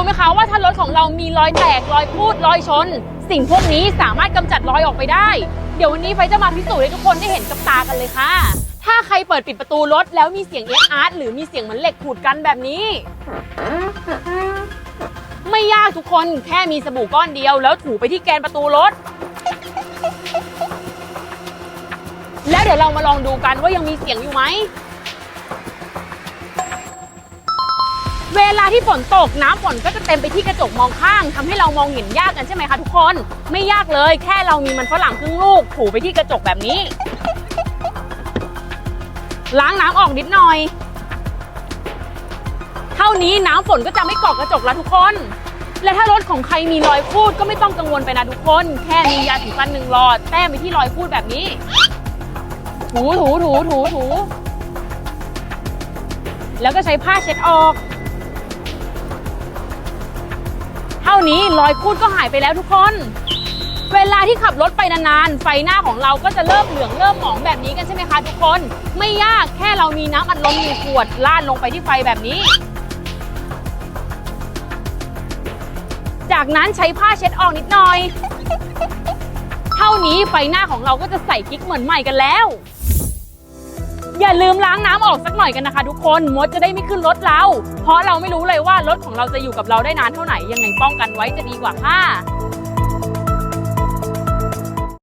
รู้ไหมคะว่าถ้ารถของเรามีรอยแตกรอยพูดรอยชน สิ่งพวกนี้สามารถกำจัดรอยออกไปได้ เดี๋ยววันนี้ไฟจะมาพิสูจน์ให้ทุกคนได้เห็นกับตากันเลยค่ะ ถ้าใครเปิดปิดประตูรถแล้วมีเสียงเอสอาร์หรือมีเสียงเหมือนเหล็กขูดกันแบบนี้ ไม่ยากทุกคนแค่มีสบู่ก้อนเดียว แล้วถูไปที่แกนประตูรถ แล้วเดี๋ยวเรามาลองดูกันว่ายังมีเสียงอยู่ไหม เวลาที่ฝนตกน้ำฝนก็จะเต็มไปที่กระจกมองข้างทำให้เรามองเห็นยากกันใช่ไหมคะทุกคน ไม่ยากเลยแค่เรามีมันฝรั่งครึ่งลูกถูไปที่กระจกแบบนี้ ล้างน้ำออกนิดหน่อย เท่านี้น้ำฝนก็จะไม่เกาะกระจกแล้วทุกคน และถ้ารถของใครมีรอยคูดก็ไม่ต้องกังวลไปนะทุกคน แค่มียาสีฟันหนึ่งหลอดแต้มไปที่รอยคูดแบบนี้ ถูถูถูถูถูแล้วก็ใช้ผ้าเช็ดออก นี้รอยคูดก็หายไปแล้วทุกคน เวลาที่ขับรถไปนานๆ ไฟหน้าของเราก็จะเริ่มเหลืองเริ่มหมองแบบนี้กันใช่ไหมคะทุกคน ไม่ยากแค่เรามีน้ำอัดลมหนึ่งขวดลาดลงไปที่ไฟแบบนี้ จากนั้นใช้ผ้าเช็ดออกนิดหน่อย เท่านี้ไฟหน้าของเราก็จะใส่กิ๊กเหมือนใหม่กันแล้ว อย่าลืมล้างน้ำออกสักหน่อยกันนะคะ ทุกคนมดจะได้ไม่ขึ้นรถเรา เพราะเราไม่รู้เลยว่ารถของเราจะอยู่กับเราได้นานเท่าไหร่ยังไงป้องกันไว้จะดีกว่าค่ะ